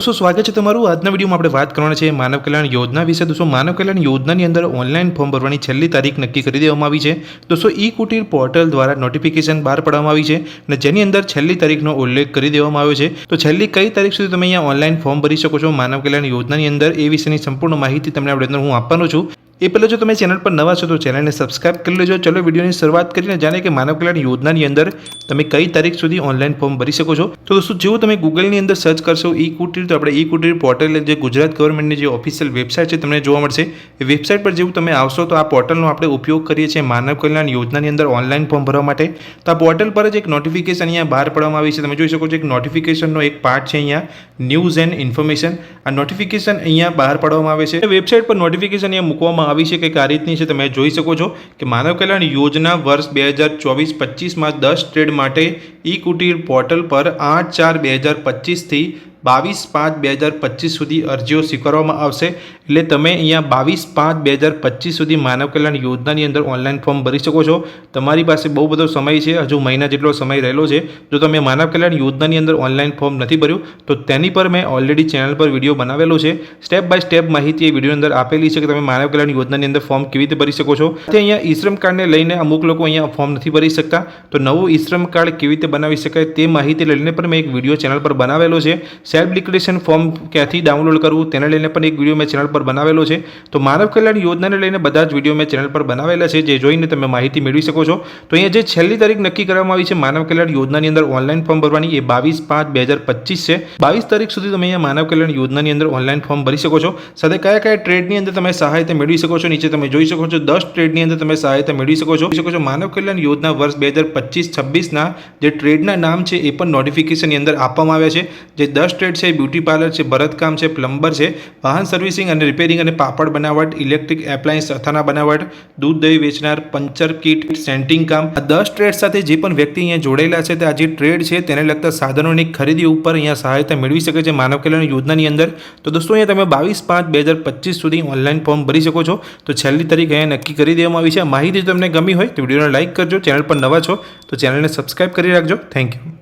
દોસ્તો, સ્વાગત છે તમારું. આજના વિડીયોમાં આપણે વાત કરવાના છે માનવ કલ્યાણ યોજના વિશે. દોસ્તો, માનવ કલ્યાણ યોજનાની અંદર ઓનલાઈન ફોર્મ ભરવાની છેલ્લી તારીખ નક્કી કરી દેવામાં આવી છે. દોસ્તો ઈ કુટીર પોર્ટલ દ્વારા નોટિફિકેશન બહાર પાડવામાં આવી છે અને જેની અંદર છેલ્લી તારીખનો ઉલ્લેખ કરી દેવામાં આવ્યો છે. તો છેલ્લી કઈ તારીખ સુધી તમે અહીંયા ઓનલાઈન ફોર્મ ભરી શકો છો માનવ કલ્યાણ યોજનાની અંદર એ વિશેની સંપૂર્ણ માહિતી તમને આપણે અંદર હું આપવાનો છું. એ પહેલાં જો તમે ચેનલ પર નવા છો તો ચેનલને સબસ્ક્રાઇબ કરી લેજો. ચલો વિડીયોની શરૂઆત કરીને જાણે કે માનવ કલ્યાણ યોજનાની અંદર તમે કઈ તારીખ સુધી ઓનલાઈન ફોર્મ ભરી શકો છો. તો દોસ્તો, જેવું તમે ગૂગલની અંદર સર્ચ કરશો ઈ કુટીર, તો આપણે ઈ કુટીર પોર્ટલ જે ગુજરાત ગવર્મેન્ટની જે ઓફિશિયલ વેબસાઇટ છે તમને જોવા મળશે. એ વેબસાઇટ પર જેવું તમે આવશો તો આ પોર્ટલનો આપણે ઉપયોગ કરીએ છીએ માનવ કલ્યાણ યોજનાની અંદર ઓનલાઈન ફોર્મ ભરવા માટે. તો આ પોર્ટલ પર જ એક નોટિફિકેશન અહીંયા બહાર પાડવામાં આવી છે. તમે જોઈ શકો છો એક નોટિફિકેશનનો એક પાર્ટ છે અહીંયા, ન્યૂઝ એન્ડ ઇન્ફોર્મેશન. આ નોટિફિકેશન અહીંયા બહાર પાડવામાં આવે છે. વેબસાઇટ પર નોટિફિકેશન અહીંયા મૂકવામાં આવી છે કે આ રીતની છે તમે જોઈ શકો છો કે માનવ કલ્યાણ યોજના વર્ષ બે હજાર ચોવીસ પચીસમાં દસ ટ્રેડ માટે ઈ કુટીર પોર્ટલ પર આઠ ચાર બે હજાર પચીસથી બાવીસ પાંચ બે હજાર પચીસ સુધી અરજીઓ સ્વીકારવામાં આવશે. એટલે તમે અહીંયા બાવીસ પાંચ બે હજાર પચીસ સુધી માનવ કલ્યાણ યોજનાની અંદર ઓનલાઈન ફોર્મ ભરી શકો છો. તમારી પાસે બહુ બધો સમય છે. હજુ મહિના જેટલો સમય રહેલો છે. જો તમે માનવ કલ્યાણ યોજનાની અંદર ઓનલાઈન ફોર્મ નથી ભર્યું, તો તેની પર મેં ઓલરેડી ચેનલ પર વીડિયો બનાવેલો છે. સ્ટેપ બાય સ્ટેપ માહિતી એ વીડિયો અંદર આપેલી છે કે તમે માનવ કલ્યાણ યોજનાની અંદર ફોર્મ કેવી રીતે ભરી શકો છો. તે અહીંયા ઈશ્રમ કાર્ડને લઈને અમુક લોકો અહીંયા ફોર્મ નથી ભરી શકતા. તો નવું ઈશ્રમ કાર્ડ કેવી રીતે બનાવી શકાય તે માહિતી લઈને પણ મેં એક વીડિયો ચેનલ પર બનાવેલો છે. સેલ્ફ ડિક્લેરેશન ફોર્મ ક્યાંથી ડાઉનલોડ કરવું તેને લઈને પણ એક વીડિયો મેં ચેનલ પર બનાવેલો છે. તો માનવ કલ્યાણ યોજનાને લઈને બધા જ વીડિયો મેં ચેનલ પર બનાવેલા છે, જે જોઈને તમે માહિતી મેળવી શકો છો. તો અહીંયા જે છેલ્લી તારીખ નક્કી કરવામાં આવી છે, માનવ કલ્યાણ યોજનાની અંદર ઓનલાઈન ફોર્મ ભરવાની, એ બાવીસ પાંચ બે હજાર પચીસ છે. બાવીસ તારીખ સુધી તમે અહીંયા માનવ કલ્યાણ યોજનાની અંદર ઓનલાઈન ફોર્મ ભરી શકો છો. સાથે કયા કયા ટ્રેડની અંદર તમે સહાયતા મેળવી શકો છો, નીચે તમે જોઈ શકો છો. દસ ટ્રેડની અંદર તમે સહાયતા મેળવી શકો છો. શકો છો, માનવ કલ્યાણ યોજના વર્ષ બે હજાર પચીસ છવ્વીસના જે ટ્રેડના નામ છે, એ પણ નોટિફિકેશનની અંદર આપવામાં આવ્યા છે. જે દસ ટ્રેડ છે બ્યુટી પાર્લર છે, ભરતકામ છે પ્લમ્બર છે, વાહન સર્વિસિંગ અને રિપેરિંગ અને પાપડ બનાવટ ઇલેક્ટ્રિક એપ્લાયન્સ અથાના બનાવટ, દૂધ દહીં વેચનાર, પંચર કીટ સેન્ટિંગ કામ. આ દસ ટ્રેડ સાથે જે પણ વ્યક્તિ અહીંયા જોડાયેલા છે, તે આ જે ટ્રેડ છે, તેને લગતા સાધનોની ખરીદી ઉપર અહીંયા સહાયતા મેળવી શકે છે માનવ કલ્યાણ યોજનાની અંદર. તો દોસ્તો, અહીંયા તમે બાવીસ પાંચ બે હજાર પચીસ સુધી ઓનલાઈન ફોર્મ ભરી શકો છો. તો છેલ્લી તારીખ અહીંયા નક્કી કરી દેવામાં આવી છે. માહિતી તમને ગમી હોય, તો વિડીયોને લાઇક કરજો. ચેનલ પર નવા છો, તો ચેનલને સબસ્ક્રાઇબ કરી રાખજો. Thank you